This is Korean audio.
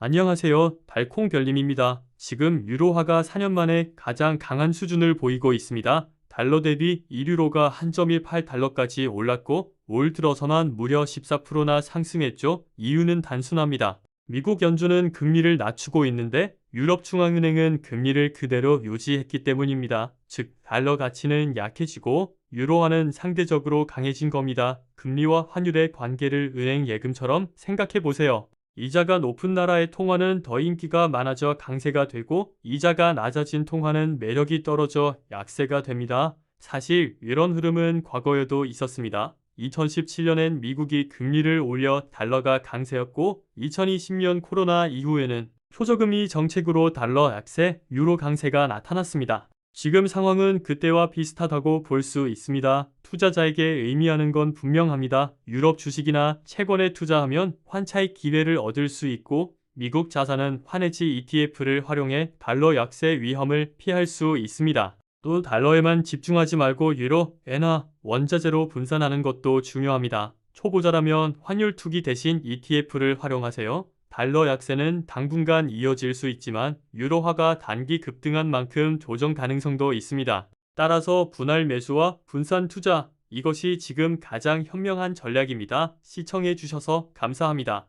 안녕하세요. 달콩별님입니다. 지금 유로화가 4년 만에 가장 강한 수준을 보이고 있습니다. 달러 대비 1유로가 1.18달러까지 올랐고 올 들어서만 무려 14%나 상승했죠. 이유는 단순합니다. 미국 연준은 금리를 낮추고 있는데 유럽 중앙은행은 금리를 그대로 유지했기 때문입니다. 즉 달러 가치는 약해지고 유로화는 상대적으로 강해진 겁니다. 금리와 환율의 관계를 은행 예금처럼 생각해 보세요. 이자가 높은 나라의 통화는 더 인기가 많아져 강세가 되고 이자가 낮아진 통화는 매력이 떨어져 약세가 됩니다. 사실 이런 흐름은 과거에도 있었습니다. 2017년엔 미국이 금리를 올려 달러가 강세였고 2020년 코로나 이후에는 표저금리 정책으로 달러 약세, 유로 강세가 나타났습니다. 지금 상황은 그때와 비슷하다고 볼 수 있습니다. 투자자에게 의미하는 건 분명합니다. 유럽 주식이나 채권에 투자하면 환차익 기회를 얻을 수 있고 미국 자산은 환해지 ETF를 활용해 달러 약세 위험을 피할 수 있습니다. 또 달러에만 집중하지 말고 유로, 엔화, 원자재로 분산하는 것도 중요합니다. 초보자라면 환율 투기 대신 ETF를 활용하세요. 달러 약세는 당분간 이어질 수 있지만 유로화가 단기 급등한 만큼 조정 가능성도 있습니다. 따라서 분할 매수와 분산 투자 이것이 지금 가장 현명한 전략입니다. 시청해 주셔서 감사합니다.